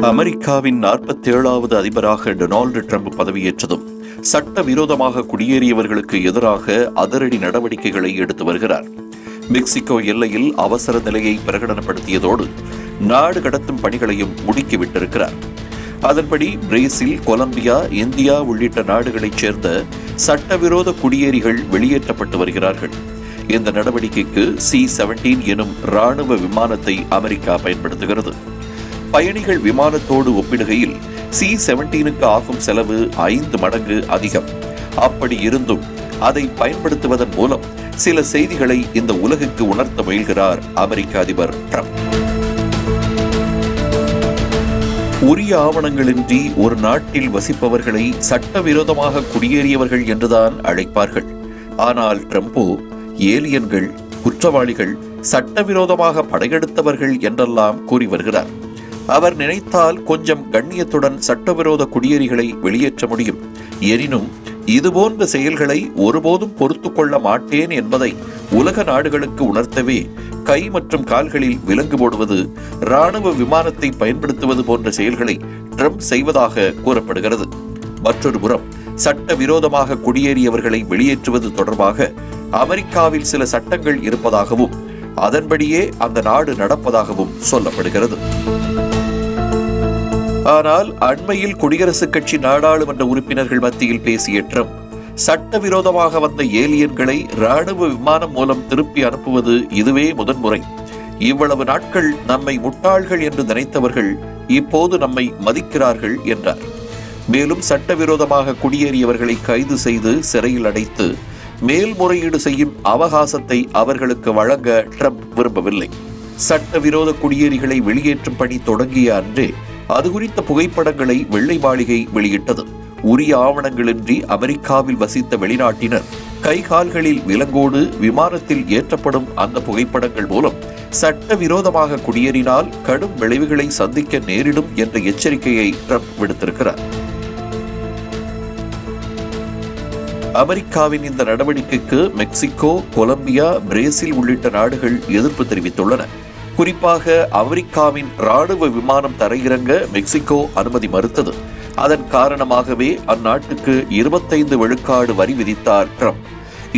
அமெரிக்காவின் நாற்பத்தேழாவது அதிபராக Donald Trump பதவியேற்றதும் சட்டவிரோதமாக குடியேறியவர்களுக்கு எதிராக அதிரடி நடவடிக்கைகளை எடுத்து வருகிறார். மெக்சிகோ எல்லையில் அவசர நிலையை பிரகடனப்படுத்தியதோடு நாடு கடத்தும் பணிகளையும் முடுக்கிவிட்டிருக்கிறார். அதன்படி பிரேசில் கொலம்பியா இந்தியா உள்ளிட்ட நாடுகளைச் சேர்ந்த சட்டவிரோத குடியேறிகள் வெளியேற்றப்பட்டு வருகிறார்கள். இந்த நடவடிக்கைக்கு சி செவன்டீன் எனும் ராணுவ விமானத்தை அமெரிக்கா பயன்படுத்துகிறது. பயணிகள் விமானத்தோடு ஒப்பிடுகையில் சி செவன்டீனுக்கு ஆகும் செலவு ஐந்து மடங்கு அதிகம். அப்படி இருந்தும் அதை பயன்படுத்துவதன் மூலம் சில செய்திகளை இந்த உலகுக்கு உணர்த்த முயல்கிறார் அமெரிக்க அதிபர் ட்ரம்ப். உரிய ஆவணங்களின்றி ஒரு நாட்டில் வசிப்பவர்களை சட்டவிரோதமாக குடியேறியவர்கள் என்றுதான் அழைப்பார்கள். ஆனால் ட்ரம்போ ஏலியன்கள் குற்றவாளிகள் சட்டவிரோதமாக படையெடுத்தவர்கள் என்றெல்லாம் கூறி வருகிறார். அவர் நினைத்தால் கொஞ்சம் கண்ணியத்துடன் சட்டவிரோத குடியேறிகளை வெளியேற்ற முடியும். எனினும் இதுபோன்ற செயல்களை ஒருபோதும் பொறுத்து கொள்ள மாட்டேன் என்பதை உலக நாடுகளுக்கு உணர்த்தவே கை மற்றும் கால்களில் விலங்கு போடுவது ராணுவ விமானத்தை பயன்படுத்துவது போன்ற செயல்களை ட்ரம்ப் செய்வதாக கூறப்படுகிறது. மற்றொரு புறம் சட்டவிரோதமாக குடியேறியவர்களை வெளியேற்றுவது தொடர்பாக அமெரிக்காவில் சில சட்டங்கள் இருப்பதாகவும் அதன்படியே அந்த நாடு நடப்பதாகவும் சொல்லப்படுகிறது. ஆனால் அண்மையில் குடியரசுக் கட்சி நாடாளுமன்ற உறுப்பினர்கள் மத்தியில் பேசிய ட்ரம்ப் சட்டவிரோதமாக வந்த ஏலியன்களை ராணுவ விமானம் மூலம் திருப்பி அனுப்புவது இதுவே முதன்முறை. இவ்வளவு நாட்கள் நம்மை முட்டாள்கள் என்று நினைத்தவர்கள் இப்போது நம்மை மதிக்கிறார்கள் என்றார். மேலும் சட்டவிரோதமாக குடியேறியவர்களை கைது செய்து சிறையில் அடைத்து மேல்முறையீடு செய்யும் அவகாசத்தை அவர்களுக்கு வழங்க ட்ரம்ப் விரும்பவில்லை. சட்டவிரோத குடியேறிகளை வெளியேற்றும் பணி தொடங்கிய அன்றே அது குறித்த புகைப்படங்களை வெள்ளை மாளிகை வெளியிட்டது. உரிய ஆவணங்களின்றி அமெரிக்காவில் வசித்த வெளிநாட்டினர் கை கால்களில் விலங்கோடு விமானத்தில் ஏற்றப்படும் அந்த புகைப்படங்கள் மூலம் சட்டவிரோதமாக குடியேறினால் கடும் விளைவுகளை சந்திக்க நேரிடும் என்ற எச்சரிக்கையை ட்ரம்ப் விடுத்திருக்கிறார். அமெரிக்காவின் இந்த நடவடிக்கைக்கு மெக்சிகோ கொலம்பியா பிரேசில் உள்ளிட்ட நாடுகள் எதிர்ப்பு தெரிவித்துள்ளன. குறிப்பாக அமெரிக்காவின் ராணுவ விமானம் தரையிறங்க மெக்சிகோ அனுமதி மறுத்தது. அதன் காரணமாகவே அந்நாட்டுக்கு இருபத்தைந்து விழுக்காடு வரி விதித்தார் ட்ரம்ப்.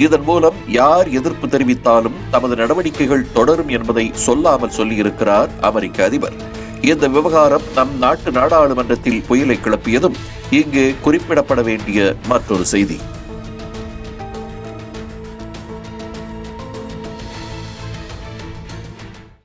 இதன் மூலம் யார் எதிர்ப்பு தெரிவித்தாலும் தமது நடவடிக்கைகள் தொடரும் என்பதை சொல்லாமல் சொல்லியிருக்கிறார் அமெரிக்க அதிபர். இந்த விவகாரம் நம் நாட்டு நாடாளுமன்றத்தில் புயலை கிளப்பியதும் இங்கு குறிப்பிடப்பட வேண்டிய மற்றொரு செய்தி.